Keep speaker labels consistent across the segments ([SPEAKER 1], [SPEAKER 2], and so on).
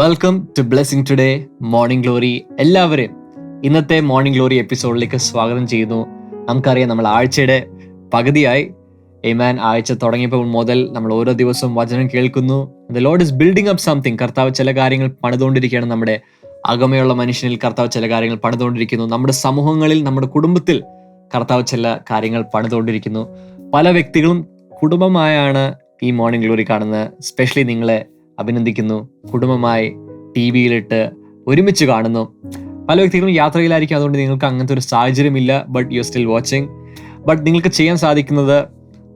[SPEAKER 1] Welcome to blessing today morning glory എല്ലാവരെയും ഇന്നത്തെ morning glory എപ്പിസോഡിലേക്ക് സ്വാഗതം ചെയ്യുന്നു. നമുക്കറിയാം നമ്മൾ ആഴ്ചയുടെ പകുതിയായി. എമാൻ ആഴ്ച തുടങ്ങിയപ്പോൾ മുതൽ നമ്മൾ ഓരോ ദിവസവും വചനം കേൾക്കുന്നു. The Lord is building up something കർത്താവ് ചില കാര്യങ്ങൾ പണിതുകൊണ്ടിരിക്കുകയാണ്. നമ്മുടെ അകമയുള്ള മനുഷ്യനിൽ കർത്താവ് ചില കാര്യങ്ങൾ പണിതുകൊണ്ടിരിക്കുന്നു. നമ്മുടെ സമൂഹങ്ങളിൽ നമ്മുടെ കുടുംബത്തിൽ കർത്താവ് ചില കാര്യങ്ങൾ പണിതുകൊണ്ടിരിക്കുന്നു. പല വ്യക്തികളും കുടുംബമായാണ് ഈ മോർണിംഗ് ഗ്ലോറി കാണുന്നത്. സ്പെഷ്യലി നിങ്ങളെ അഭിനന്ദിക്കുന്നു. കുടുംബമായി ടി വിയിലിട്ട് ഒരുമിച്ച് കാണുന്നു. പല വ്യക്തികളും യാത്രയിലായിരിക്കും. അതുകൊണ്ട് നിങ്ങൾക്ക് അങ്ങനത്തെ ഒരു സാഹചര്യമില്ല but you still watching but നിങ്ങൾക്ക് ചെയ്യാൻ സാധിക്കുന്നത്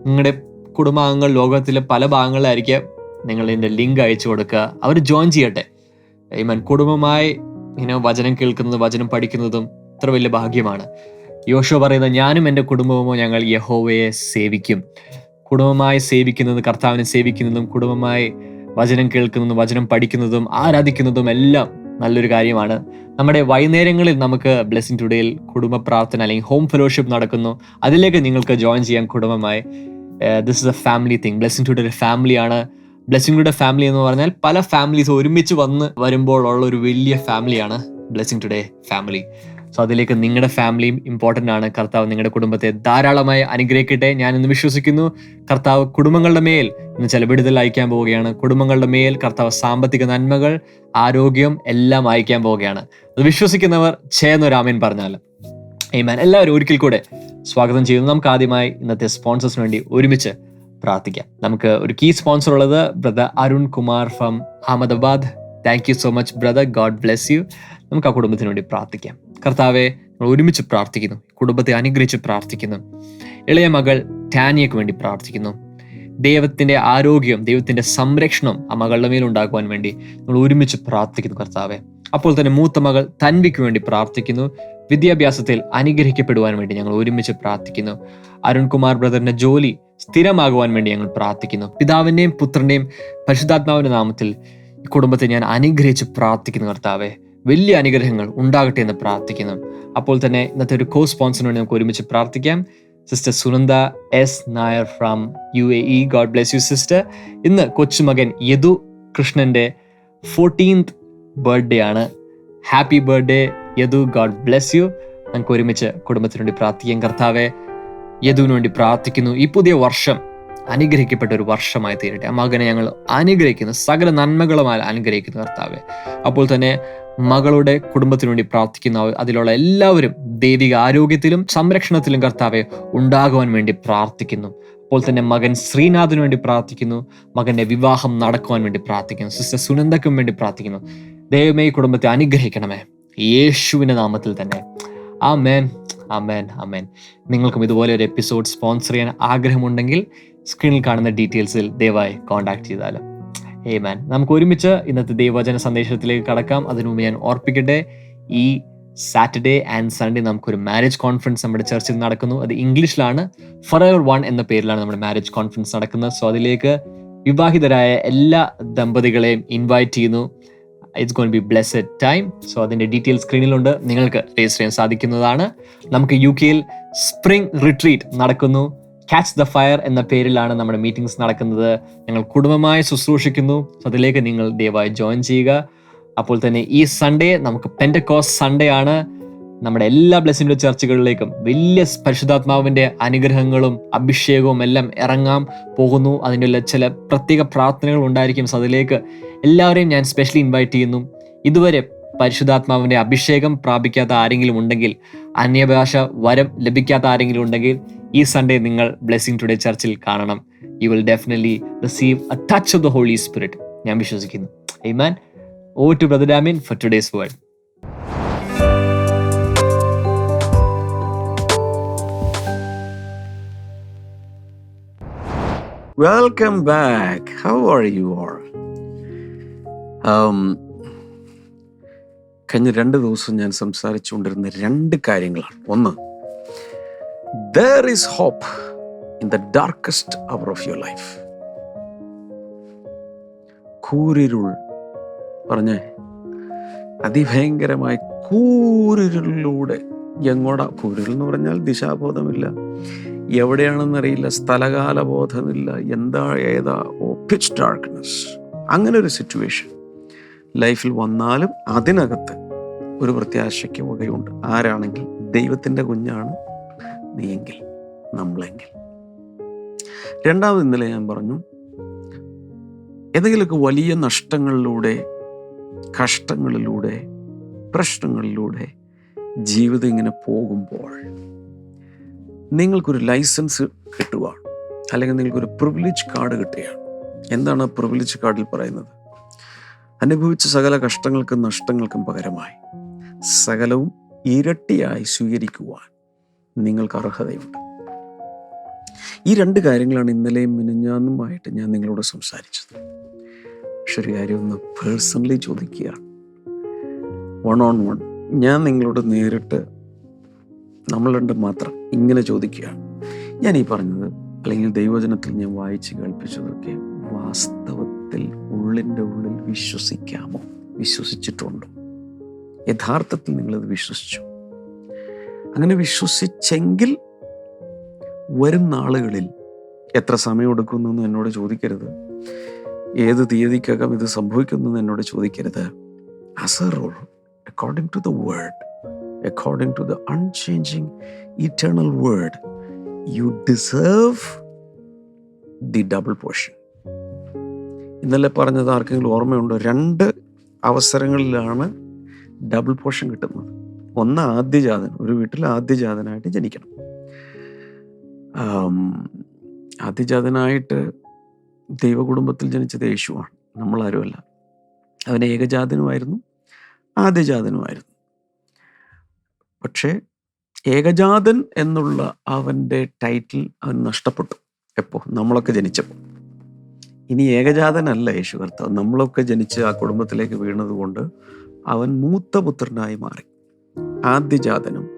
[SPEAKER 1] നിങ്ങളുടെ കുടുംബാംഗങ്ങൾ ലോകത്തിലെ പല ഭാഗങ്ങളിലായിരിക്കും. നിങ്ങൾ ഇതിന്റെ ലിങ്ക് അയച്ചു കൊടുക്കുക. അവർ ജോയിൻ ചെയ്യട്ടെ. മൻ കുടുംബമായി ഇങ്ങനെ വചനം കേൾക്കുന്നതും വചനം പഠിക്കുന്നതും ഇത്ര വലിയ ഭാഗ്യമാണ്. യോശോ പറയുന്നത് ഞാനും എന്റെ കുടുംബവുമോ ഞങ്ങൾ യഹോവയെ സേവിക്കും. കുടുംബമായി സേവിക്കുന്നത് കർത്താവിനെ സേവിക്കുന്നതും കുടുംബമായി വചനം കേൾക്കുന്നതും വചനം പഠിക്കുന്നതും ആരാധിക്കുന്നതും എല്ലാം നല്ലൊരു കാര്യമാണ്. നമ്മുടെ വൈകുന്നേരങ്ങളിൽ നമുക്ക് ബ്ലെസ്സിങ് ടുഡേയിൽ കുടുംബ പ്രാർത്ഥന അല്ലെങ്കിൽ ഹോം ഫെലോഷിപ്പ് നടക്കുന്നു. അതിലേക്ക് നിങ്ങൾക്ക് ജോയിൻ ചെയ്യാൻ കുടുംബമായി this is a family thing blessing today ഒരു ഫാമിലിയാണ് ബ്ലെസ്സിങ് ടുഡേ ഫാമിലി എന്ന് പറഞ്ഞാൽ പല ഫാമിലീസ് ഒരുമിച്ച് വന്ന് വരുമ്പോൾ ഉള്ള ഒരു വലിയ ഫാമിലിയാണ് ബ്ലെസ്സിങ് ടുഡേ ഫാമിലി സോ അതിലേക്ക് നിങ്ങളുടെ ഫാമിലിയും ഇമ്പോർട്ടന്റ് ആണ്. കർത്താവ് നിങ്ങളുടെ കുടുംബത്തെ ധാരാളമായി അനുഗ്രഹിക്കട്ടെ. ഞാൻ ഇന്ന് വിശ്വസിക്കുന്നു. കർത്താവ് കുടുംബങ്ങളുടെ മേൽ ഇന്ന് ചില വിടുതൽ അയക്കാൻ പോവുകയാണ്. കുടുംബങ്ങളുടെ മേൽ കർത്താവ് സാമ്പത്തിക നന്മകൾ ആരോഗ്യം എല്ലാം അയക്കാൻ പോവുകയാണ്. അത് വിശ്വസിക്കുന്നവർ ചേർന്നൊരാമൻ പറഞ്ഞാൽ. ഏമാൻ എല്ലാവരും ഒരിക്കൽ കൂടെ സ്വാഗതം ചെയ്യുന്നു. നമുക്ക് ആദ്യമായി ഇന്നത്തെ സ്പോൺസേഴ്സിന് വേണ്ടി ഒരുമിച്ച് പ്രാർത്ഥിക്കാം. നമുക്ക് ഒരു കീ സ്പോൺസർ ഉള്ളത് brother Arun Kumar from Ahmedabad. Thank you so much brother God bless you നമുക്ക് ആ കുടുംബത്തിന് വേണ്ടി പ്രാർത്ഥിക്കാം. കർത്താവെ നമ്മൾ ഒരുമിച്ച് പ്രാർത്ഥിക്കുന്നു. കുടുംബത്തെ അനുഗ്രഹിച്ച് പ്രാർത്ഥിക്കുന്നു. ഇളയ മകൾ ടാനിയക്ക് വേണ്ടി പ്രാർത്ഥിക്കുന്നു. ദൈവത്തിന്റെ ആരോഗ്യം ദൈവത്തിന്റെ സംരക്ഷണം ആ മകളുടെ മേൽ ഉണ്ടാക്കുവാൻ വേണ്ടി നമ്മൾ ഒരുമിച്ച് പ്രാർത്ഥിക്കുന്നു കർത്താവെ. അപ്പോൾ തന്നെ മൂത്ത മകൾ തൻവിക്ക് വേണ്ടി പ്രാർത്ഥിക്കുന്നു. വിദ്യാഭ്യാസത്തിൽ അനുഗ്രഹിക്കപ്പെടുവാൻ വേണ്ടി ഞങ്ങൾ ഒരുമിച്ച് പ്രാർത്ഥിക്കുന്നു. അരുൺകുമാർ ബ്രദറിന്റെ ജോലി സ്ഥിരമാകുവാൻ വേണ്ടി ഞങ്ങൾ പ്രാർത്ഥിക്കുന്നു. പിതാവിന്റെയും പുത്രന്റെയും പരിശുദ്ധാത്മാവിന്റെ നാമത്തിൽ ഈ കുടുംബത്തെ ഞാൻ അനുഗ്രഹിച്ച് പ്രാർത്ഥിക്കുന്നു കർത്താവെ. വലിയ അനുഗ്രഹങ്ങൾ ഉണ്ടാകട്ടെ എന്ന് പ്രാർത്ഥിക്കുന്നു. അപ്പോൾ തന്നെ ഇന്നത്തെ ഒരു കോ സ്പോൺസറിന് വേണ്ടി നമുക്ക് ഒരുമിച്ച് പ്രാർത്ഥിക്കാം. Sister Sunanda S Nair from U A E God bless you sister ഇന്ന് കൊച്ചുമകൻ യദു കൃഷ്ണന്റെ ഫോർട്ടീൻത് ബർത്ത്ഡേ ആണ്. Happy birthday Yadu. God bless you നമുക്ക് ഒരുമിച്ച് കുടുംബത്തിന് വേണ്ടി പ്രാർത്ഥിക്കാം. കർത്താവെ യദുവിന് വേണ്ടി പ്രാർത്ഥിക്കുന്നു. ഈ പുതിയ വർഷം അനുഗ്രഹിക്കപ്പെട്ട ഒരു വർഷമായി തീരട്ടെ. ആ മകനെ ഞങ്ങൾ അനുഗ്രഹിക്കുന്നു. സകല നന്മകളുമായി അനുഗ്രഹിക്കുന്നു കർത്താവെ. അപ്പോൾ തന്നെ മകളുടെ കുടുംബത്തിനു വേണ്ടി പ്രാർത്ഥിക്കുന്ന അതിലുള്ള എല്ലാവരും ദൈവിക ആരോഗ്യത്തിലും സംരക്ഷണത്തിലും കർത്താവെ ഉണ്ടാകുവാൻ വേണ്ടി പ്രാർത്ഥിക്കുന്നു. അപ്പോൾ തന്നെ മകൻ ശ്രീനാഥിനു വേണ്ടി പ്രാർത്ഥിക്കുന്നു. മകന്റെ വിവാഹം നടക്കുവാൻ വേണ്ടി പ്രാർത്ഥിക്കുന്നു. സിസ്റ്റർ സുനന്ദക്കും വേണ്ടി പ്രാർത്ഥിക്കുന്നു. ദൈവമേ ഈ കുടുംബത്തെ അനുഗ്രഹിക്കണമേ. യേശുവിന്റെ നാമത്തിൽ തന്നെ. ആ മേൻ ആ മേൻ ആ മേൻ നിങ്ങൾക്കും ഇതുപോലെ ഒരു എപ്പിസോഡ് സ്പോൺസർ ചെയ്യാൻ ആഗ്രഹമുണ്ടെങ്കിൽ സ്ക്രീനിൽ കാണുന്ന ഡീറ്റെയിൽസിൽ ദയവായി കോൺടാക്ട് ചെയ്താലും. ഏ മാൻ നമുക്ക് ഒരുമിച്ച് ഇന്നത്തെ ദൈവവചന സന്ദേശത്തിലേക്ക് കടക്കാം. അതിനു മുമ്പ് ഞാൻ ഓർപ്പിക്കട്ടെ ഈ സാറ്റർഡേ ആൻഡ് സൺഡേ നമുക്കൊരു മാരേജ് കോൺഫറൻസ് നമ്മുടെ ചർച്ചിൽ നടക്കുന്നു. അത് ഇംഗ്ലീഷിലാണ്. ഫർ എവർ വൺ എന്ന പേരിലാണ് നമ്മുടെ മാരേജ് കോൺഫറൻസ് നടക്കുന്നത്. സോ അതിലേക്ക് വിവാഹിതരായ എല്ലാ ദമ്പതികളെയും ഇൻവൈറ്റ് ചെയ്യുന്നു. It's gonna be blessed time so അതിന്റെ ഡീറ്റെയിൽ സ്ക്രീനിലുണ്ട് നിങ്ങൾക്ക് രജിസ്റ്റർ ചെയ്യാൻ സാധിക്കുന്നതാണ്. നമുക്ക് യു കെയിൽ സ്പ്രിംഗ് റിട്രീറ്റ് നടക്കുന്നു. ക്യാച്ച് ദ ഫയർ എന്ന പേരിലാണ് നമ്മുടെ മീറ്റിംഗ്സ് നടക്കുന്നത്. ഞങ്ങൾ കുടുംബമായി ശുശ്രൂഷിക്കുന്നു. അതിലേക്ക് നിങ്ങൾ ദയവായി ജോയിൻ ചെയ്യുക. അപ്പോൾ തന്നെ ഈ സൺഡേ നമുക്ക് പെൻഡക്കോസ് സൺഡേ ആണ്. നമ്മുടെ എല്ലാ ബ്ലെസ്സിന്റെ ചർച്ചകളിലേക്കും വലിയ പരിശുദ്ധാത്മാവിന്റെ അനുഗ്രഹങ്ങളും അഭിഷേകവും എല്ലാം ഇറങ്ങാം പോകുന്നു. അതിനുള്ള ചില പ്രത്യേക പ്രാർത്ഥനകൾ ഉണ്ടായിരിക്കും. അതിലേക്ക് എല്ലാവരെയും ഞാൻ സ്പെഷ്യലി ഇൻവൈറ്റ് ചെയ്യുന്നു. ഇതുവരെ പരിശുദ്ധാത്മാവിന്റെ അഭിഷേകം പ്രാപിക്കാത്ത ആരെങ്കിലും ഉണ്ടെങ്കിൽ അന്യഭാഷ വരം ലഭിക്കാത്ത ആരെങ്കിലും ഉണ്ടെങ്കിൽ ഈ സൺഡേ നിങ്ങൾ ബ്ലെസ്സിങ് ടുഡേ ചർച്ചിൽ കാണണം. You will definitely receive a touch of the Holy Spirit ഞാൻ വിശ്വസിക്കുന്നു. Amen over to brother Damien for today's world
[SPEAKER 2] welcome back how are you? Um, കഴിഞ്ഞ രണ്ട് ദിവസം ഞാൻ സംസാരിച്ചുകൊണ്ടിരുന്ന രണ്ട് കാര്യങ്ങളാണ്. ഒന്ന് there is hope in the darkest hour of your life കൂരിരുൾ. പറഞ്ഞേ അതിഭയങ്കരമായ കൂരിരുളിലൂടെ എങ്ങോടാ കൂരിരുൾ എന്ന് പറഞ്ഞാൽ ദിശാബോധമില്ല. എവിടെയാണെന്നറിയില്ല സ്ഥലകാല ബോധമില്ല എന്താ ഏതാ ഓ പിച്ച് ഡാർക്ക്നെസ് അങ്ങനെ ഒരു സിറ്റുവേഷൻ ലൈഫിൽ വന്നാലും അതിനകത്ത് ഒരു പ്രത്യാശയ്ക്ക് വകയുണ്ട്. ആരാണെങ്കിൽ ദൈവത്തിന്റെ കുഞ്ഞാണ് നീയെങ്കിൽ നമ്മളെങ്കിൽ. രണ്ടാമത് ഇന്നലെ ഞാൻ പറഞ്ഞു ഏതെങ്കിലുമൊക്കെ വലിയ നഷ്ടങ്ങളിലൂടെ കഷ്ടങ്ങളിലൂടെ പ്രശ്നങ്ങളിലൂടെ ജീവിതം ഇങ്ങനെ പോകുമ്പോൾ നിങ്ങൾക്കൊരു ലൈസൻസ് കിട്ടുകയാണ് അല്ലെങ്കിൽ നിങ്ങൾക്കൊരു പ്രിവിലേജ് കാർഡ് കിട്ടുകയാണ്. എന്താണ് ആ പ്രിവിലേജ് കാർഡിൽ പറയുന്നത്? അനുഭവിച്ച സകല കഷ്ടങ്ങൾക്കും നഷ്ടങ്ങൾക്കും പകരമായി സകലവും ഇരട്ടിയായി സ്വീകരിക്കുവാൻ നിങ്ങൾക്ക് അർഹതയുണ്ട്. ഈ രണ്ട് കാര്യങ്ങളാണ് ഇന്നലെയും മിനിഞ്ഞാന്നുമായിട്ട് ഞാൻ നിങ്ങളോട് സംസാരിച്ചത്. പക്ഷെ ഒരു കാര്യം ഒന്ന് പേഴ്സണലി ചോദിക്കുക വൺ ഓൺ വൺ ഞാൻ നിങ്ങളോട് നേരിട്ട് നമ്മൾ രണ്ട് മാത്രം ഇങ്ങനെ ചോദിക്കുകയാണ്. ഞാൻ ഈ പറഞ്ഞത് അല്ലെങ്കിൽ ദൈവജനത്തിൽ ഞാൻ വായിച്ച് കേൾപ്പിച്ചതൊക്കെ വാസ്തവത്തിൽ ഉള്ളിന്റെ ഉള്ളിൽ വിശ്വസിക്കാമോ? വിശ്വസിച്ചിട്ടുണ്ടോ? യഥാർത്ഥത്തിൽ നിങ്ങളത് വിശ്വസിച്ചു? അങ്ങനെ വിശ്വസിച്ചെങ്കിൽ വരും നാളുകളിൽ എത്ര സമയമെടുക്കുന്നെന്ന് എന്നോട് ചോദിക്കരുത്. ഏത് തീയതിക്കകം ഇത് സംഭവിക്കുന്നു എന്നോട് ചോദിക്കരുത്. As a rule according to the word according to the unchanging eternal word you deserve the double portion ഇന്നലെ പറഞ്ഞത് ആർക്കെങ്കിലും ഓർമ്മയുണ്ടോ? രണ്ട് അവസരങ്ങളിലാണ് ഡബിൾ പോർഷൻ കിട്ടുന്നത്. ഒന്ന് ആദ്യജാതൻ ഒരു വീട്ടിൽ ആദ്യജാതനായിട്ട് ജനിക്കണം. ആദ്യജാതനായിട്ട് ദൈവകുടുംബത്തിൽ ജനിച്ചത് യേശുവാണ്. നമ്മളാരുമല്ല. അവൻ ഏകജാതനുമായിരുന്നു ആദ്യജാതനുമായിരുന്നു. പക്ഷേ ഏകജാതൻ എന്നുള്ള അവന്റെ ടൈറ്റിൽ അവൻ നഷ്ടപ്പെട്ടു. എപ്പോൾ നമ്മളൊക്കെ ജനിച്ചപ്പോൾ. ഇനി ഏകജാതനല്ല യേശു കർത്താവ്. നമ്മളൊക്കെ ജനിച്ച് ആ കുടുംബത്തിലേക്ക് വീണതുകൊണ്ട് അവൻ മൂത്ത പുത്രനായി മാറി. ആദ്യജാതനും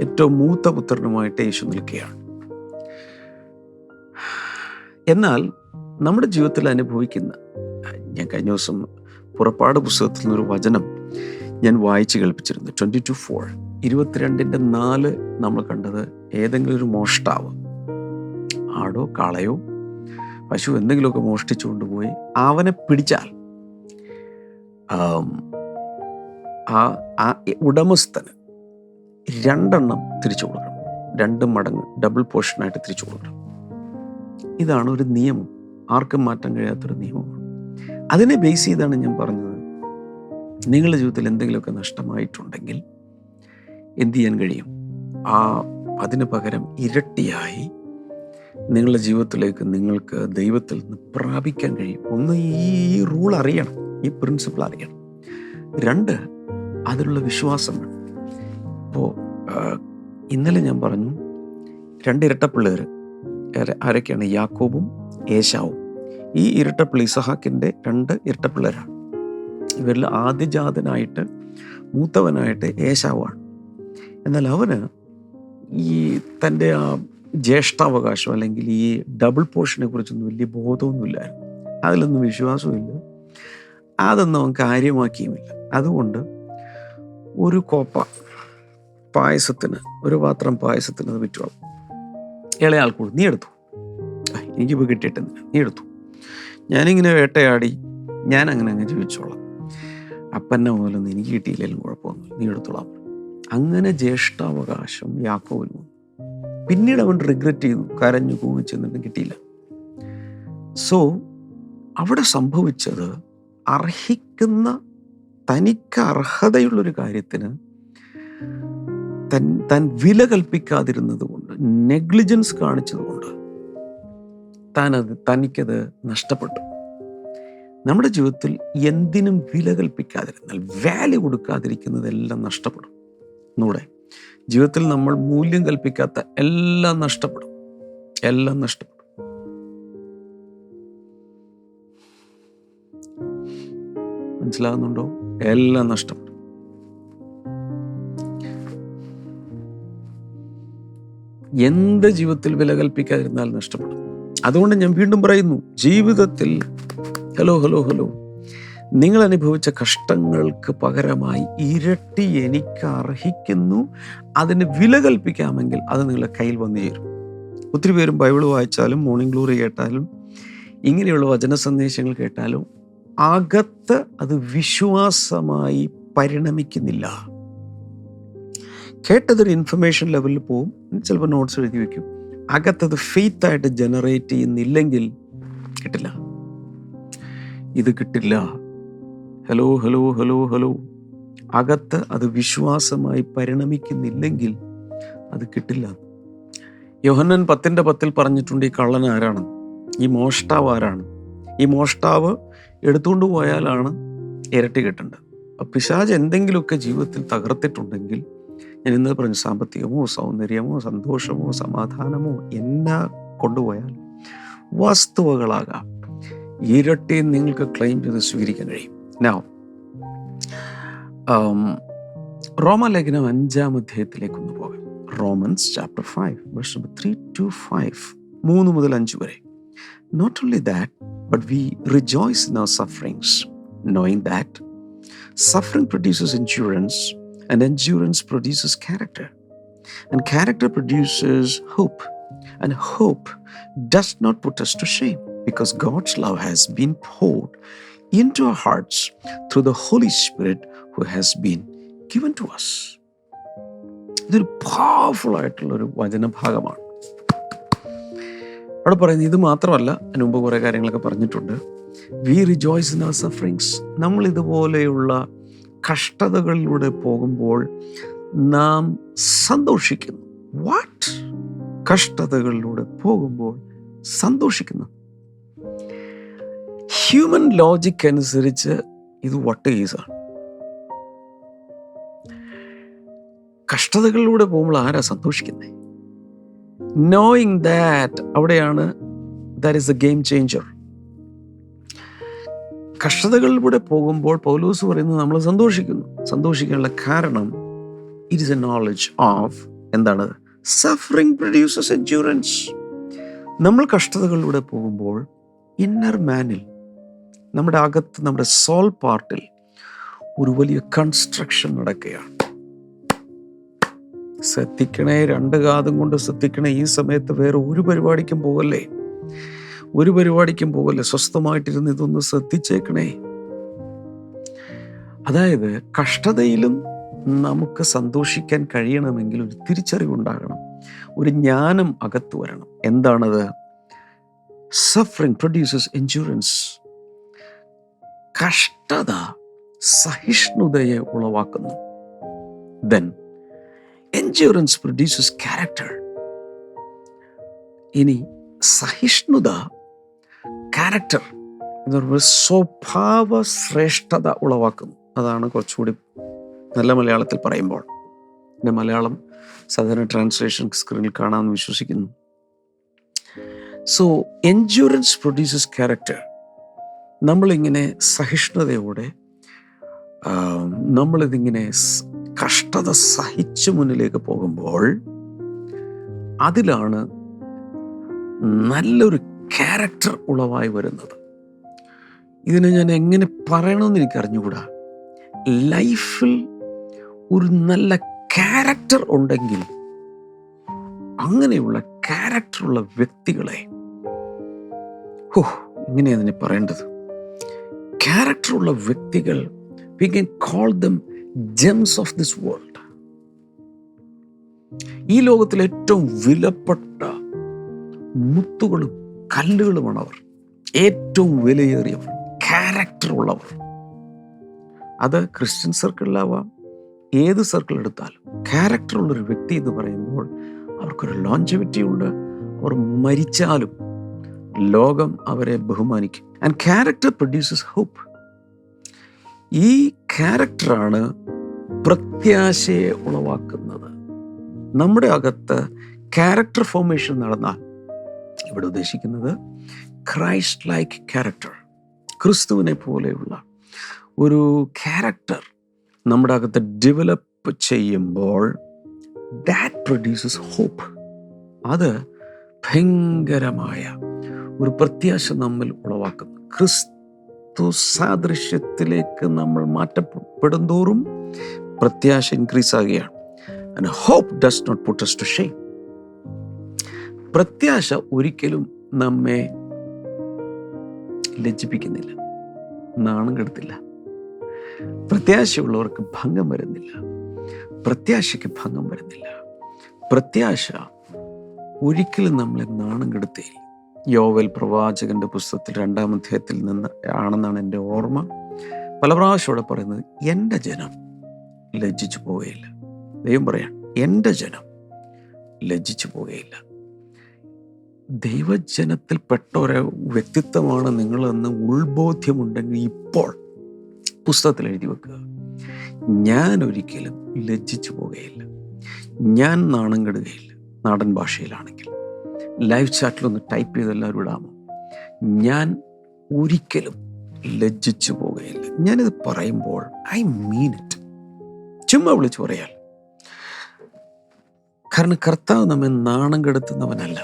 [SPEAKER 2] ഏറ്റവും മൂത്ത പുത്രനുമായിട്ട് യേശു നിൽക്കുകയാണ്. എന്നാൽ നമ്മുടെ ജീവിതത്തിൽ അനുഭവിക്കുന്ന ഞാൻ കഴിഞ്ഞ ദിവസം പുറപ്പാട് പുസ്തകത്തിൽ നിന്നൊരു വചനം ഞാൻ വായിച്ചു കേൾപ്പിച്ചിരുന്നു. ട്വന്റി ടു ഫോർ ഇരുപത്തിരണ്ടിന്റെ നാല് നമ്മൾ കണ്ടത് ഏതെങ്കിലും ഒരു മോഷ്ടാവ് ആടോ കാളയോ പശു എന്തെങ്കിലുമൊക്കെ മോഷ്ടിച്ചു കൊണ്ടുപോയി അവനെ പിടിച്ചാൽ ആം, ആ ഉടമസ്ഥന് രണ്ടെണ്ണം തിരിച്ചു കൊടുക്കണം. രണ്ട് മടങ്ങ് ഡബിൾ പോർഷനായിട്ട് തിരിച്ചു കൊടുക്കണം. ഇതാണ് ഒരു നിയമം. ആർക്കും മാറ്റാൻ കഴിയാത്തൊരു നിയമമാണ് അതിനെ ബേസ് ചെയ്താണ് ഞാൻ പറഞ്ഞത്. നിങ്ങളുടെ ജീവിതത്തിൽ എന്തെങ്കിലുമൊക്കെ നഷ്ടമായിട്ടുണ്ടെങ്കിൽ എന്തു ചെയ്യാൻ കഴിയും? ആ അതിന് പകരം ഇരട്ടിയായി നിങ്ങളുടെ ജീവിതത്തിലേക്ക് നിങ്ങൾക്ക് ദൈവത്തിൽ നിന്ന് പ്രാപിക്കാൻ കഴിയും. ഒന്ന് ഈ റൂൾ അറിയണം. ഈ പ്രിൻസിപ്പിൾ അറിയണം. രണ്ട് അതിലുള്ള വിശ്വാസം വേണം ഇപ്പോൾ ഇന്നലെ ഞാൻ പറഞ്ഞു രണ്ട് ഇരട്ടപ്പിള്ളേർ ആരൊക്കെയാണ്? യാക്കോബും ഏശാവും. ഈ ഇരട്ടപ്പിള്ളി ഇസഹാക്കിന്റെ രണ്ട് ഇരട്ടപ്പിള്ളേരാണ്. ഇവരിൽ ആദ്യജാതനായിട്ട് മൂത്തവനായിട്ട് ഏശാവാണ് എന്നാൽ അവന് ഈ തന്റെ ആ ജ്യേഷ്ഠാവകാശം അല്ലെങ്കിൽ ഈ ഡബിൾ പോർഷനെ കുറിച്ചൊന്നും വലിയ ബോധമൊന്നുമില്ലായിരുന്നു. അതിലൊന്നും വിശ്വാസമില്ല അതൊന്നും അവൻ കാര്യമാക്കിയുമില്ല. അതുകൊണ്ട് ഒരു കോപ്പ പായസത്തിന് ഒരു പാത്രം പായസത്തിന് അത് വിറ്റോളാം. ഇളയാൾ കൂടി നീ എടുത്തു. എനിക്ക് എനിക്കിപ്പോൾ കിട്ടിയിട്ടില്ല നീ എടുത്തു. ഞാനിങ്ങനെ വേട്ടയാടി. ഞാൻ അങ്ങനെ അങ്ങ് ജീവിച്ചോളാം. അപ്പന്നെ മുതലൊന്നും എനിക്ക് കിട്ടിയില്ലെങ്കിലും കുഴപ്പമൊന്നുമില്ല. നീ എടുത്തോളാം. അങ്ങനെ ജ്യേഷ്ഠാവകാശം യാക്കോവിന് വന്നു. പിന്നീട് അവൻ റിഗ്രറ്റ് ചെയ്തു. കരഞ്ഞു കൂവിച്ചു എന്നിട്ടും കിട്ടിയില്ല. സോ അവിടെ സംഭവിച്ചത് അർഹിക്കുന്ന തനിക്ക് അർഹതയുള്ളൊരു കാര്യത്തിന് തൻ താൻ വില കൽപ്പിക്കാതിരുന്നത് കൊണ്ട് നെഗ്ലിജൻസ് കാണിച്ചതുകൊണ്ട് താനത് തനിക്കത് നഷ്ടപ്പെട്ടു. നമ്മുടെ ജീവിതത്തിൽ എന്തിനും വില കൽപ്പിക്കാതിരുന്നാൽ വാല്യൂ കൊടുക്കാതിരിക്കുന്നതെല്ലാം നഷ്ടപ്പെടും. ഒന്നുകൂടെ ജീവിതത്തിൽ നമ്മൾ മൂല്യം കൽപ്പിക്കാത്ത എല്ലാം നഷ്ടപ്പെടും. എല്ലാം നഷ്ടപ്പെടും. മനസ്സിലാകുന്നുണ്ടോ? എല്ലാം നഷ്ടം. എന്ത് ജീവിതത്തിൽ വില കൽപ്പിക്കാതിരുന്നാൽ നഷ്ടപ്പെടും. അതുകൊണ്ട് ഞാൻ വീണ്ടും പറയുന്നു ജീവിതത്തിൽ ഹലോ ഹലോ ഹലോ നിങ്ങൾ അനുഭവിച്ച കഷ്ടങ്ങൾക്ക് പകരമായി ഇരട്ടി എനിക്ക് അർഹിക്കുന്നു. അതിന് വില കൽപ്പിക്കാമെങ്കിൽ അത് നിങ്ങളുടെ കയ്യിൽ വന്നു ചേരും ഒത്തിരി പേരും ബൈബിൾ വായിച്ചാലും മോർണിംഗ് ഗ്ലോറി കേട്ടാലും ഇങ്ങനെയുള്ള വചന സന്ദേശങ്ങൾ കേട്ടാലും അകത്ത് അത് വിശ്വാസമായി പരിണമിക്കുന്നില്ല. കേട്ടതൊരു ഇൻഫർമേഷൻ ലെവലിൽ പോവും. ചിലപ്പോൾ നോട്ട്സ് എഴുതി വയ്ക്കും അകത്തത് ഫെയ്ത്ത് ആയിട്ട് ജനറേറ്റ് ചെയ്യുന്നില്ലെങ്കിൽ കിട്ടില്ല. ഇത് കിട്ടില്ല. ഹലോ ഹലോ ഹലോ ഹലോ അകത്ത് അത് വിശ്വാസമായി പരിണമിക്കുന്നില്ലെങ്കിൽ അത് കിട്ടില്ല. യോഹന്നൻ പത്തിന്റെ പത്തിൽ പറഞ്ഞിട്ടുണ്ട് ഈ കള്ളൻ ആരാണ്? ഈ മോഷ്ടാവ് ആരാണ്? ഈ മോഷ്ടാവ് എടുത്തുകൊണ്ട് പോയാലാണ് ഇരട്ടി കിട്ടേണ്ടത്. പിശാജ് എന്തെങ്കിലുമൊക്കെ ജീവിതത്തിൽ തകർത്തിട്ടുണ്ടെങ്കിൽ ഞാൻ ഇന്ന് പറഞ്ഞു സാമ്പത്തികമോ സൗന്ദര്യമോ സന്തോഷമോ സമാധാനമോ എന്നാ കൊണ്ടുപോയാൽ വസ്തുവകളാകാം. ഇരട്ടി നിങ്ങൾക്ക് ക്ലെയിം ചെയ്ത് സ്വീകരിക്കാൻ കഴിയും. നൗ റോമലേഖനം അഞ്ചാം അധ്യായത്തിലേക്ക് ഒന്ന് പോകാം. Romans chapter five number three to five മൂന്ന് മുതൽ അഞ്ച് വരെ. Not only that But we rejoice in our sufferings knowing that suffering produces endurance and endurance produces character and character produces hope and hope does not put us to shame because God's love has been poured into our hearts through the Holy Spirit who has been given to us. ഇതൊരു powerful ആയിട്ടുള്ള ഒരു വചനഭാഗമാണ് അവിടെ പറയുന്നത് ഇത് മാത്രമല്ല മുമ്പ് കുറേ കാര്യങ്ങളൊക്കെ പറഞ്ഞിട്ടുണ്ട്. We rejoice in our sufferings നമ്മൾ ഇതുപോലെയുള്ള കഷ്ടതകളിലൂടെ പോകുമ്പോൾ നാം സന്തോഷിക്കുന്നു. വാട്ട് കഷ്ടതകളിലൂടെ പോകുമ്പോൾ സന്തോഷിക്കുന്നു. ഹ്യൂമൻ ലോജിക് അനുസരിച്ച് ഇത് വട്ട് കേസാണ് കഷ്ടതകളിലൂടെ പോകുമ്പോൾ ആരാ സന്തോഷിക്കുന്നത് നോയിങ് ദാറ്റ് അവിടെയാണ് that is a game changer കഷ്ടതകളിലൂടെ പോകുമ്പോൾ പൗലൂസ് പറയുന്നത് നമ്മൾ സന്തോഷിക്കുന്നു. സന്തോഷിക്കാനുള്ള കാരണം it is a knowledge of എന്താണ്? സഫറിങ് പ്രൊഡ്യൂസസ് എൻഡ്യൂറൻസ് നമ്മൾ കഷ്ടതകളിലൂടെ പോകുമ്പോൾ ഇന്നർ മാനിൽ നമ്മുടെ അകത്ത് നമ്മുടെ സോൾ പാർട്ടിൽ ഒരു വലിയ കൺസ്ട്രക്ഷൻ നടക്കുകയാണ്. ശ്രദ്ധിക്കണേ രണ്ട് കാതും കൊണ്ട് ശ്രദ്ധിക്കണേ ഈ സമയത്ത് വേറെ ഒരു പരിപാടിക്കും പോകല്ലേ ഒരു പരിപാടിക്കും പോകല്ലേ സ്വസ്ഥമായിട്ടിരുന്ന് ഇതൊന്ന് ശ്രദ്ധിച്ചേക്കണേ. അതായത് കഷ്ടതയിലും നമുക്ക് സന്തോഷിക്കാൻ കഴിയണമെങ്കിൽ ഒരു തിരിച്ചറിവുണ്ടാകണം. ഒരു ജ്ഞാനം അകത്തു വരണം. എന്താണത്? സഫറിങ് പ്രൊഡ്യൂസസ് എൻഷുറൻസ് കഷ്ടത സഹിഷ്ണുതയെ ഉളവാക്കുന്നു. ദെൻ എൻഷുറൻസ് പ്രൊഡ്യൂസസ് ക്യാരക്ടർ ഇനി സഹിഷ്ണുത ക്യാരക്ടർ എന്ന് പറയുമ്പോൾ സ്വഭാവ ശ്രേഷ്ഠത ഉളവാക്കുന്നു. അതാണ് കുറച്ചുകൂടി നല്ല മലയാളത്തിൽ പറയുമ്പോൾ. എന്റെ മലയാളം സാധാരണ ട്രാൻസ്ലേഷൻ സ്ക്രീനിൽ കാണാമെന്ന് വിശ്വസിക്കുന്നു. സോ എൻജുറൻസ് പ്രൊഡ്യൂസസ് ക്യാരക്ടർ നമ്മളിങ്ങനെ സഹിഷ്ണുതയോടെ നമ്മളിതിങ്ങനെ കഷ്ടത സഹിച്ച് മുന്നിലേക്ക് പോകുമ്പോൾ അതിലാണ് നല്ലൊരു ക്യാരക്ടർ ഉളവായി വരുന്നത്. ഇതിനെ ഞാൻ എങ്ങനെ പറയണമെന്ന് എനിക്ക് അറിഞ്ഞുകൂടാ ലൈഫിൽ ഒരു നല്ല ക്യാരക്ടർ ഉണ്ടെങ്കിൽ അങ്ങനെയുള്ള ക്യാരക്ടറുള്ള വ്യക്തികളെ ഹോ എങ്ങനെയാണ് ഇതിനെ പറയേണ്ടത്? ക്യാരക്ടറുള്ള വ്യക്തികൾ we can call them gems of this world ഈ ലോകത്തിലെ ഏറ്റവും വിലപ്പെട്ട മുത്തുകളും കല്ലുകളുമാണ് അവർ. ഏറ്റവും വിലയേറിയവർ ക്യാരക്ടർ ഉള്ളവർ. അത് ക്രിസ്ത്യൻ സർക്കിളിലാവാം ഏത് സർക്കിൾ എടുത്താലും. ക്യാരക്ടർ ഉള്ളൊരു വ്യക്തി എന്ന് പറയുമ്പോൾ അവർക്കൊരു ലോഞ്ചവിറ്റി ഉണ്ട്. അവർ മരിച്ചാലും ലോകം അവരെ ബഹുമാനിക്കും. ആൻഡ് ക്യാരക്ടർ പ്രൊഡ്യൂസസ് ഹോപ്പ് ഈ ക്യാരക്ടറാണ് പ്രത്യാശയെ ഉളവാക്കുന്നത്. നമ്മുടെ അകത്ത് ക്യാരക്ടർ ഫോർമേഷൻ നടന്നാൽ ഇവിടെ ഉദ്ദേശിക്കുന്നത് ക്രൈസ്റ്റ് ലൈക്ക് ക്യാരക്ടർ ക്രിസ്തുവിനെ പോലെയുള്ള ഒരു ക്യാരക്ടർ നമ്മുടെ അകത്ത് ഡെവലപ്പ് ചെയ്യുമ്പോൾ ദാറ്റ് പ്രൊഡ്യൂസസ് ഹോപ്പ് അത് ഭയങ്കരമായ ഒരു പ്രത്യാശ നമ്മിൽ ഉളവാക്കുന്നു. ക്രിസ്തു സാദൃശ്യത്തിലേക്ക് നമ്മൾ മാറ്റപ്പെടും തോറും പ്രത്യാശ increase ആകുകയാണ്. And hope does not put us to shame പ്രത്യാശ ഒരിക്കലും നമ്മെ ലജ്ജിപ്പിക്കുന്നില്ല. നാണം കെടുത്തില്ല. പ്രത്യാശയുള്ളവർക്ക് ഭംഗം വരുന്നില്ല. പ്രത്യാശയ്ക്ക് ഭംഗം വരുന്നില്ല. പ്രത്യാശ ഒരിക്കലും നമ്മളെ നാണം കെടുത്തേയില്ല. യോവൽ പ്രവാചകന്റെ പുസ്തകത്തിൽ രണ്ടാം അധ്യായത്തിൽ നിന്ന് ആണെന്നാണ് എന്റെ ഓർമ്മ. പല പ്രാവശ്യം ഇവിടെ പറയുന്നത് എന്റെ ജനം ലജ്ജിച്ചു പോവുകയില്ല. ദൈവം പറയാം എന്റെ ജനം ലജ്ജിച്ചു പോവുകയില്ല. ദൈവജനത്തിൽപ്പെട്ട ഒരു വ്യക്തിത്വമാണ് നിങ്ങളെന്ന് ഉൾബോധ്യമുണ്ടെങ്കിൽ ഇപ്പോൾ പുസ്തകത്തിൽ എഴുതി വെക്കുക. ഞാൻ ഒരിക്കലും ലജ്ജിച്ചു പോവുകയില്ല. ഞാൻ നാണം കെടുകയില്ല നാടൻ ഭാഷയിലാണെങ്കിൽ. ലൈവ് ചാറ്റിലൊന്ന് ടൈപ്പ് ചെയ്ത് എല്ലാവരും ഇടാമോ? ഞാൻ ഒരിക്കലും ലജ്ജിച്ചു പോകുകയില്ല ഞാനിത് പറയുമ്പോൾ ഐ മീൻ ഇറ്റ്. ചുമ്മാ വിളിച്ചു പറയാൽ. കാരണം കർത്താവ് നമ്മെ നാണം കെടുത്തുന്നവനല്ല.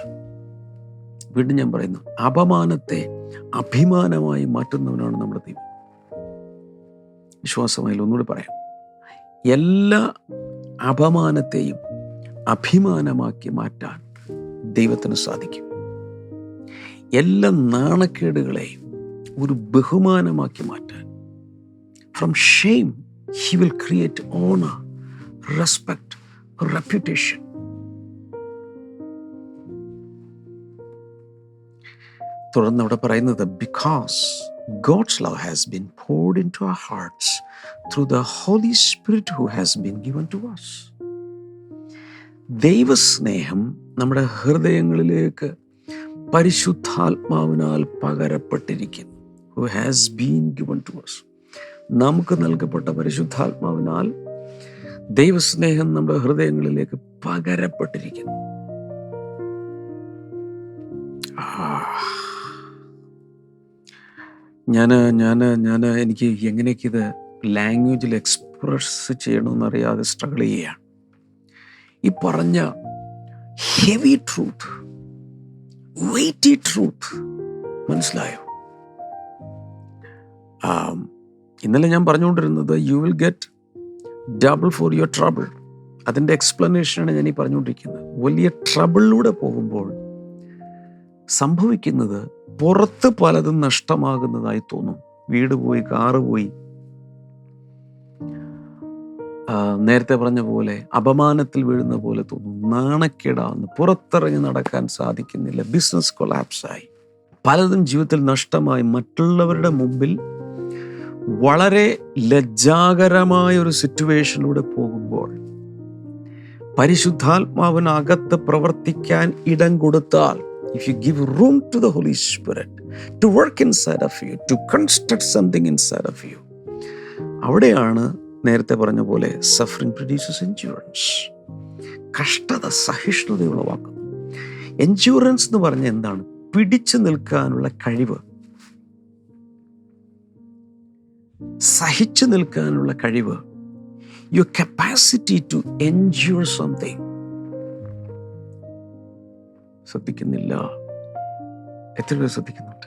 [SPEAKER 2] വീണ്ടും ഞാൻ പറയുന്നു അപമാനത്തെ അഭിമാനമായി മാറ്റുന്നവനാണ് നമ്മുടെ ദൈവം. വിശ്വാസമായാലും ഒന്നുകൂടി പറയാം. എല്ലാ അപമാനത്തെയും അഭിമാനമാക്കി മാറ്റാൻ ദൈവത്തിന് സാധിക്കും. എല്ലാ നാണക്കേടുകളെയും ഒരു ബഹുമാനമാക്കി മാറ്റാൻ. From shame he will create honour respect reputation തുടർന്ന് അവിടെ പറയുന്നത് because God's love has been into our hearts through the Holy Spirit who has been given to us. ദൈവസ്നേഹം നമ്മുടെ ഹൃദയങ്ങളിലേക്ക് പരിശുദ്ധാത്മാവിനാൽ പകരപ്പെട്ടിരിക്കുന്നു. Who has been given to us. നമുക്ക് നൽകപ്പെട്ട പരിശുദ്ധാത്മാവിനാൽ ദൈവസ്നേഹം നമ്മുടെ ഹൃദയങ്ങളിലേക്ക് പകരപ്പെട്ടിരിക്കുന്നു. ഞാൻ ഞാൻ ഞാൻ എനിക്ക് എങ്ങനെയൊക്കെ ഇത് ലാംഗ്വേജിൽ എക്സ്പ്രസ് ചെയ്യണമെന്നറിയാതെ സ്ട്രഗിൾ ചെയ്യുകയാണ്. ഈ പറഞ്ഞ ഹെവി ട്രൂത്ത് വെയിറ്റി ട്രൂത്ത് മനസ്സിലായോ? ഇന്നലെ ഞാൻ പറഞ്ഞുകൊണ്ടിരുന്നത് you will get double for your trouble അതിന്റെ എക്സ്പ്ലനേഷനാണ് ഞാൻ ഈ പറഞ്ഞുകൊണ്ടിരിക്കുന്നത്. വലിയ ട്രബിളിലൂടെ പോകുമ്പോൾ സംഭവിക്കുന്നത് പുറത്ത് പലതും നഷ്ടമാകുന്നതായി തോന്നും. വീട് പോയി കാറ് പോയി നേരത്തെ പറഞ്ഞ പോലെ അപമാനത്തിൽ വീഴുന്ന പോലെ തോന്നും. നാണക്കേടാവുന്നു. പുറത്തിറങ്ങി നടക്കാൻ സാധിക്കുന്നില്ല. ബിസിനസ് കൊളാപ്സായി പലതും ജീവിതത്തിൽ നഷ്ടമായി. മറ്റുള്ളവരുടെ മുമ്പിൽ വളരെ ലജ്ജാകരമായ ഒരു സിറ്റുവേഷനിലൂടെ പോകുമ്പോൾ പരിശുദ്ധാത്മാവിനകത്ത് പ്രവർത്തിക്കാൻ ഇടം കൊടുത്താൽ if you give room to the Holy Spirit to work inside of you to construct something inside of you അവിടെയാണ് നേരത്തെ പറഞ്ഞ പോലെ സഫറിങ് പ്രൊഡ്യൂസസ് എൻഷുറൻസ് കഷ്ടത സഹിഷ്ണുത ഉളവാക്കുന്നു. എൻഷുറൻസ് എന്ന് പറഞ്ഞ എന്താണ്? പിടിച്ചു നിൽക്കാനുള്ള കഴിവ്. സഹിച്ചു നിൽക്കാനുള്ള കഴിവ്. Your capacity to endure something ശ്രദ്ധിക്കുന്നില്ല. എത്ര പേർ ശ്രദ്ധിക്കുന്നുണ്ട്.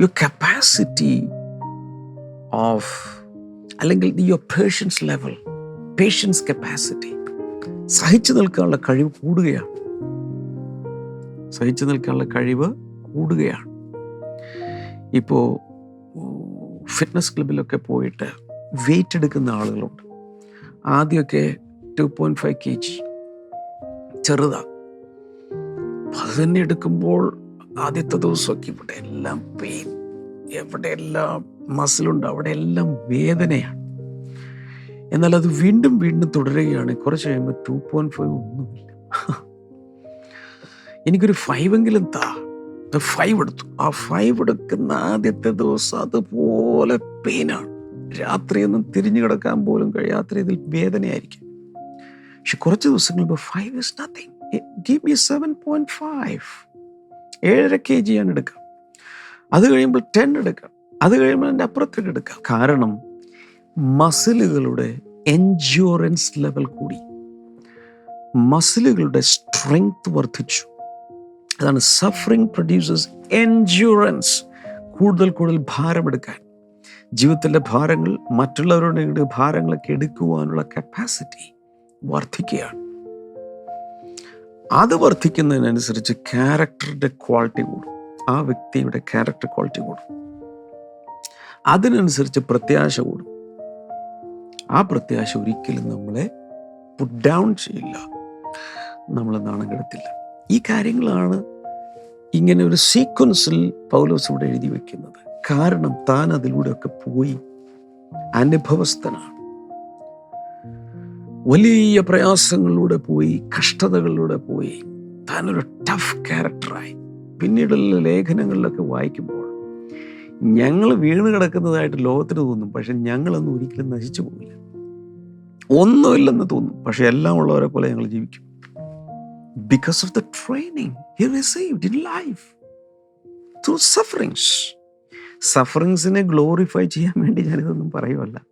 [SPEAKER 2] യുവർ കപ്പാസിറ്റി ഓഫ് അല്ലെങ്കിൽ your patience level patience capacity സഹിച്ചു നിൽക്കാനുള്ള കഴിവ് കൂടുകയാണ്. സഹിച്ചു നിൽക്കാനുള്ള കഴിവ് കൂടുകയാണ്. ഇപ്പോൾ ഫിറ്റ്നസ് ക്ലബിലൊക്കെ പോയിട്ട് വെയിറ്റ് എടുക്കുന്ന ആളുകളുണ്ട്. ആദ്യമൊക്കെ two point five K G ചെറുതാണ് അത് തന്നെ എടുക്കുമ്പോൾ ആദ്യത്തെ ദിവസമൊക്കെ ഇവിടെ എല്ലാം പെയിൻ എവിടെയെല്ലാം മസിലുണ്ട് അവിടെയെല്ലാം വേദനയാണ്. എന്നാൽ അത് വീണ്ടും വീണ്ടും തുടരുകയാണ്. കുറച്ച് കഴിയുമ്പോൾ ടു പോയിന്റ് ഫൈവ് ഒന്നുമില്ല. എനിക്കൊരു ഫൈവ് എങ്കിലും താ. ഫൈവ് എടുത്തു. ആ ഫൈവ് എടുക്കുന്ന ആദ്യത്തെ ദിവസം അതുപോലെ പെയിനാണ് രാത്രിയൊന്നും തിരിഞ്ഞു കിടക്കാൻ പോലും കഴിയാത്ത രീതിയിൽ വേദനയായിരിക്കും. പക്ഷെ കുറച്ച് ദിവസങ്ങൾ five is nothing give me seven point five ഏഴര കെ ജി ഞാൻ എടുക്കാം. അത് കഴിയുമ്പോൾ ടെൻ എടുക്കാം. അത് കഴിയുമ്പോൾ എന്റെ അപ്പുറത്തേക്ക് എടുക്കാം. കാരണം മസിലുകളുടെ എൻജുറൻസ് ലെവൽ കൂടി. മസിലുകളുടെ സ്ട്രെങ്ത് വർദ്ധിച്ചു. അതാണ് സഫറിങ് പ്രൊഡ്യൂസേഴ്സ് എൻജുറൻസ് കൂടുതൽ കൂടുതൽ ഭാരമെടുക്കാൻ ജീവിതത്തിന്റെ ഭാരങ്ങൾ മറ്റുള്ളവരുടെ ഭാരങ്ങളൊക്കെ എടുക്കുവാനുള്ള കപ്പാസിറ്റി വർദ്ധിക്കുകയാണ്. അത് വർദ്ധിക്കുന്നതിനനുസരിച്ച് ക്യാരക്ടറിന്റെ ക്വാളിറ്റി കൂടും. ആ വ്യക്തിയുടെ ക്യാരക്ടർ ക്വാളിറ്റി കൂടും. അതിനനുസരിച്ച് പ്രത്യാശ കൂടും. ആ പ്രത്യാശ ഒരിക്കലും നമ്മളെ പുട്ട് ഡൗൺ ചെയ്യില്ല. നമ്മളെ നാണം കിടത്തില്ല. ഈ കാര്യങ്ങളാണ് ഇങ്ങനെ ഒരു സീക്വൻസിൽ പൗലോസ് ഇവിടെ എഴുതി വെക്കുന്നത്. കാരണം താൻ അതിലൂടെയൊക്കെ പോയി. അനുഭവസ്ഥനാണ്. വലിയ പ്രയാസങ്ങളിലൂടെ പോയി കഷ്ടതകളിലൂടെ പോയി. താനൊരു ടഫ് ക്യാരക്ടറായി പിന്നീടുള്ള ലേഖനങ്ങളിലൊക്കെ വായിക്കുമ്പോൾ ഞങ്ങൾ വീണ് കിടക്കുന്നതായിട്ട് ലോകത്തിന് തോന്നും പക്ഷെ ഞങ്ങളൊന്നും ഒരിക്കലും നശിച്ചു പോകില്ല. ഒന്നുമില്ലെന്ന് തോന്നും പക്ഷെ എല്ലാം ഉള്ളവരെ പോലെ ഞങ്ങൾ ജീവിക്കും. Because of the training he received in life through sufferings സഫറിങ്സിനെ glorify ചെയ്യാൻ വേണ്ടി ഞാനിതൊന്നും പറയുമല്ല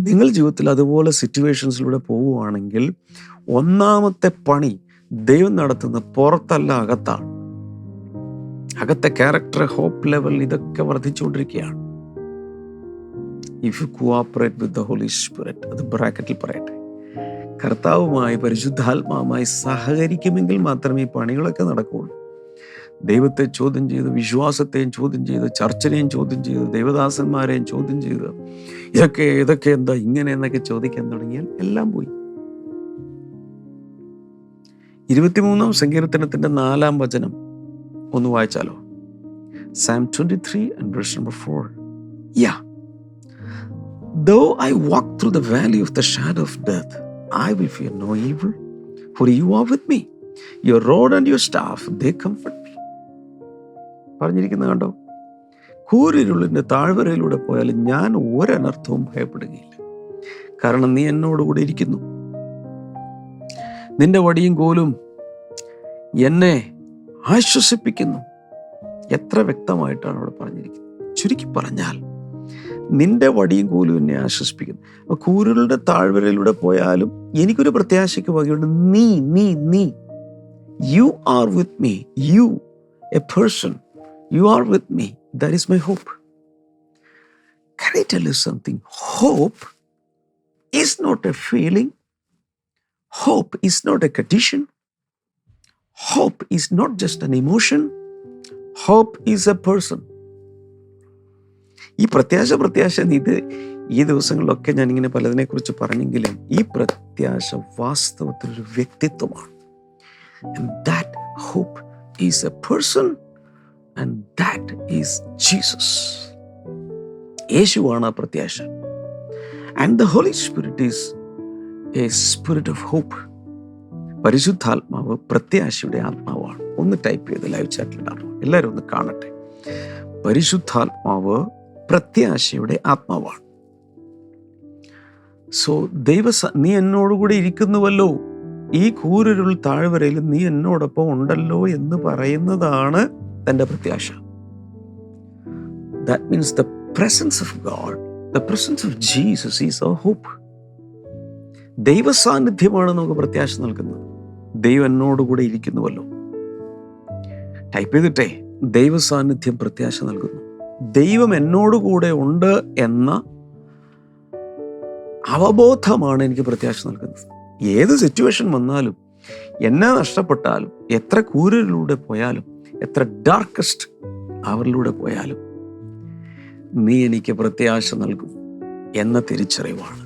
[SPEAKER 2] നിങ്ങൾ ജീവിതത്തിൽ അതുപോലെ സിറ്റുവേഷൻസിലൂടെ പോവുകയാണെങ്കിൽ ഒന്നാമത്തെ പണി ദൈവം നടത്തുന്ന പുറത്തല്ല അകത്താണ്. അകത്തെ ക്യാരക്ടർ ഹോപ്പ് ലെവൽ ഇതൊക്കെ വർദ്ധിച്ചുകൊണ്ടിരിക്കുകയാണ്. If you cooperate with the Holy Spirit അത് ബ്രാക്കറ്റിൽ പറയട്ടെ. കർത്താവുമായി പരിശുദ്ധാത്മാവുമായി സഹകരിക്കുമെങ്കിൽ മാത്രമേ ഈ പണികളൊക്കെ നടക്കുകയുള്ളൂ. ദൈവത്തെ ചോദ്യം ചെയ്ത് വിശ്വാസത്തെയും ചോദ്യം ചെയ്ത് ചർച്ചനെയും ചോദ്യം ചെയ്ത് ദേവദാസന്മാരെയും ചോദ്യം ചെയ്ത് ഇതൊക്കെ ഇതൊക്കെ എന്താ ഇങ്ങനെ എന്നൊക്കെ ചോദിക്കാൻ തുടങ്ങിയാൽ എല്ലാം പോയി. ഇരുപത്തിമൂന്നാം സങ്കീർത്തനത്തിന്റെ നാലാം വചനം ഒന്ന് വായിച്ചാലോ? Psalm twenty three and verse number four yea though I walk through the valley of the shadow of death I will fear no evil for you are with me your rod and your staff they comfort me പറഞ്ഞിരിക്കുന്നത് കണ്ടോ? കൂരിരുളിന്റെ താഴ്വരയിലൂടെ പോയാലും ഞാൻ ഒരനർത്ഥവും ഭയപ്പെടുകയില്ല. കാരണം നീ എന്നോടുകൂടെ ഇരിക്കുന്നു. നിന്റെ വടിയും കോലും എന്നെ ആശ്വസിപ്പിക്കുന്നു. എത്ര വ്യക്തമായിട്ടാണ് അവിടെ പറഞ്ഞിരിക്കുന്നത്? ചുരുക്കി പറഞ്ഞാൽ നിന്റെ വടിയും കൂലും എന്നെ ആശ്വസിപ്പിക്കുന്നു. അപ്പൊ കൂരുകളുടെ താഴ്വരയിലൂടെ പോയാലും എനിക്കൊരു പ്രത്യാശയ്ക്ക് വകയുണ്ട്. നീ നീ നീ. You are with me you a person you are with me that my hope Can I tell you something? Hope is not a feeling. Hope is not a condition. Hope is not just an emotion. Hope is a person. ഈ പ്രത്യാശ പ്രത്യാശ ഇത് ഈ ദിവസങ്ങളിലൊക്കെ ഞാനിങ്ങനെ പലതിനെക്കുറിച്ച് പറഞ്ഞെങ്കിലും ഈ പ്രത്യാശ വാസ്തവത്തിൽ ഒരു വ്യക്തിത്വമാണ് that hope is a person and that is Jesus. യേശുവാണ് ആ പ്രത്യാശ and the Holy Spirit is a spirit of hope പരിശുദ്ധാത്മാവ് പ്രത്യാശയുടെ ആത്മാവാണ്. ഒന്ന് ടൈപ്പ് ചെയ്ത് ലൈവ് ചാറ്റിലിടാണോ എല്ലാവരും ഒന്ന് കാണട്ടെ. പരിശുദ്ധാത്മാവ് പ്രത്യാശയുടെ ആത്മാവാണ്. സോ ദൈവ നീ എന്നോടുകൂടി ഇരിക്കുന്നുവല്ലോ. ഈ കൂരുരുൾ താഴ്വരയിൽ നീ എന്നോടൊപ്പം ഉണ്ടല്ലോ എന്ന് പറയുന്നതാണ് തന്റെ പ്രത്യാശ. That means the presence of God the presence of Jesus is a hope ദൈവ സാന്നിധ്യമാണ് നമുക്ക് പ്രത്യാശ നൽകുന്നത്. ദൈവം എന്നോടുകൂടെ ഇരിക്കുന്നുവല്ലോ. ടൈപ്പ് ചെയ്തിട്ടേ ദൈവസാന്നിധ്യം പ്രത്യാശ നൽകുന്നു. ദൈവം എന്നോടുകൂടെ ഉണ്ട് എന്ന അവബോധമാണ് എനിക്ക് പ്രത്യാശ നൽകുന്നത്. ഏത് സിറ്റുവേഷൻ വന്നാലും എന്നെ നഷ്ടപ്പെട്ടാലും എത്ര കൂരിലൂടെ പോയാലും എത്ര ഡാർക്കസ്റ്റ് അവരിലൂടെ പോയാലും നീ എനിക്ക് പ്രത്യാശ നൽകും എന്ന തിരിച്ചറിവാണ്.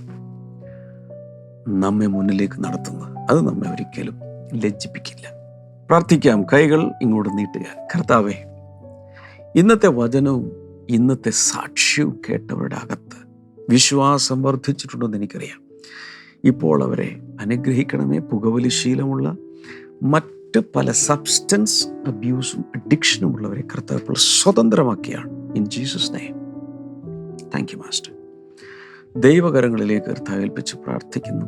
[SPEAKER 2] നമ്മെ മുന്നിലേക്ക് നടത്തുന്നത് അത് നമ്മെ ഒരിക്കലും ലജ്ജിപ്പിക്കില്ല. പ്രാർത്ഥിക്കാം. കൈകൾ ഇങ്ങോട്ട് നീട്ടുക. കർത്താവേ ഇന്നത്തെ വചനവും ഇന്നത്തെ സാക്ഷ്യവും കേട്ടവരുടെ അകത്ത് വിശ്വാസം വർദ്ധിച്ചിട്ടുണ്ടെന്ന് എനിക്കറിയാം. ഇപ്പോൾ അവരെ അനുഗ്രഹിക്കണമേ. പുകവലി ശീലമുള്ള മറ്റ് പല സബ്സ്റ്റൻസ് അബ്യൂസും അഡിക്ഷനും ഉള്ളവരെ കർത്താവ് സ്വതന്ത്രമാക്കിയാണ്. In Jesus name thank you master ദൈവകരങ്ങളിലേക്ക് കർത്താവേൽപ്പിച്ച് പ്രാർത്ഥിക്കുന്നു.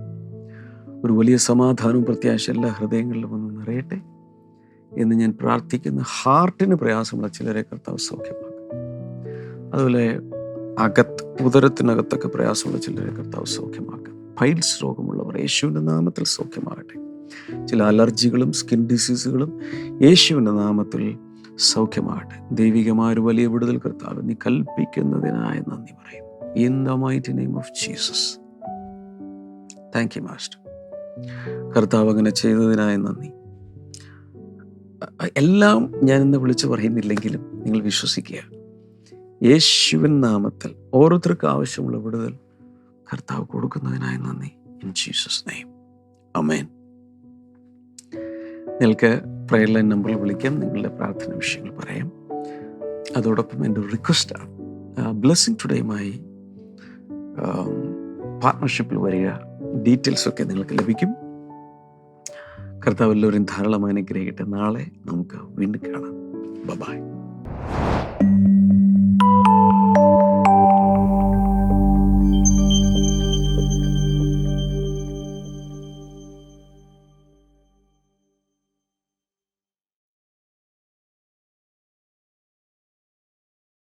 [SPEAKER 2] ഒരു വലിയ സമാധാനവും പ്രത്യാശ എല്ലാ ഹൃദയങ്ങളിലും ഒന്ന് നിറയട്ടെ എന്ന് ഞാൻ പ്രാർത്ഥിക്കുന്ന ഹാർട്ടിന് പ്രയാസമുള്ള ചിലരെ കർത്താവ് സൗഖ്യമാക്കും. അതുപോലെ അകത്ത് ഉദരത്തിനകത്തൊക്കെ പ്രയാസമുള്ള ചിലരെ കർത്താവ് സൗഖ്യമാക്കും. ഫൈൽസ് രോഗമുള്ളവർ യേശുവിന്റെ നാമത്തിൽ സൗഖ്യമാകട്ടെ. ചില അലർജികളും സ്കിൻ ഡിസീസുകളും യേശുവിന്റെ നാമത്തിൽ സൗഖ്യമാകട്ടെ. ദൈവികമായ ഒരു വലിയ വിടുതൽ കർത്താവ് നീ കൽപ്പിക്കുന്നതിനായ നന്ദി പറയും in the mighty name of Jesus thank you master കർത്താവ് അങ്ങനെ ചെയ്തതിനായ നന്ദി. എല്ലാം ഞാൻ ഇന്ന് വിളിച്ചു പറയുന്നില്ലെങ്കിലും നിങ്ങൾ വിശ്വസിക്കുക. യേശുവിൻ നാമത്തിൽ ഓരോരുത്തർക്കും ആവശ്യമുള്ള വിടുതൽ കർത്താവ് കൊടുക്കുന്നതിനായി നന്ദി. ഇൻ ജീസസ് നെയ്മ് അമേൻ നിങ്ങൾക്ക് പ്രയർ ലൈൻ നമ്പറിൽ വിളിക്കാം. നിങ്ങളുടെ പ്രാർത്ഥന വിഷയങ്ങൾ പറയാം. അതോടൊപ്പം എന്റെ ഒരു റിക്വസ്റ്റാണ് ബ്ലെസ്സിങ് ടുഡേയുമായി പാർട്ട്ണർഷിപ്പിൽ വരിക ഡീറ്റെയിൽസൊക്കെ നിങ്ങൾക്ക് ലഭിക്കും. കർത്താവ് എല്ലാവരും ധാരാളമായി അനുഗ്രഹിക്കട്ടെ. നാളെ നമുക്ക് വീണ്ടും കാണാം. ബബായ്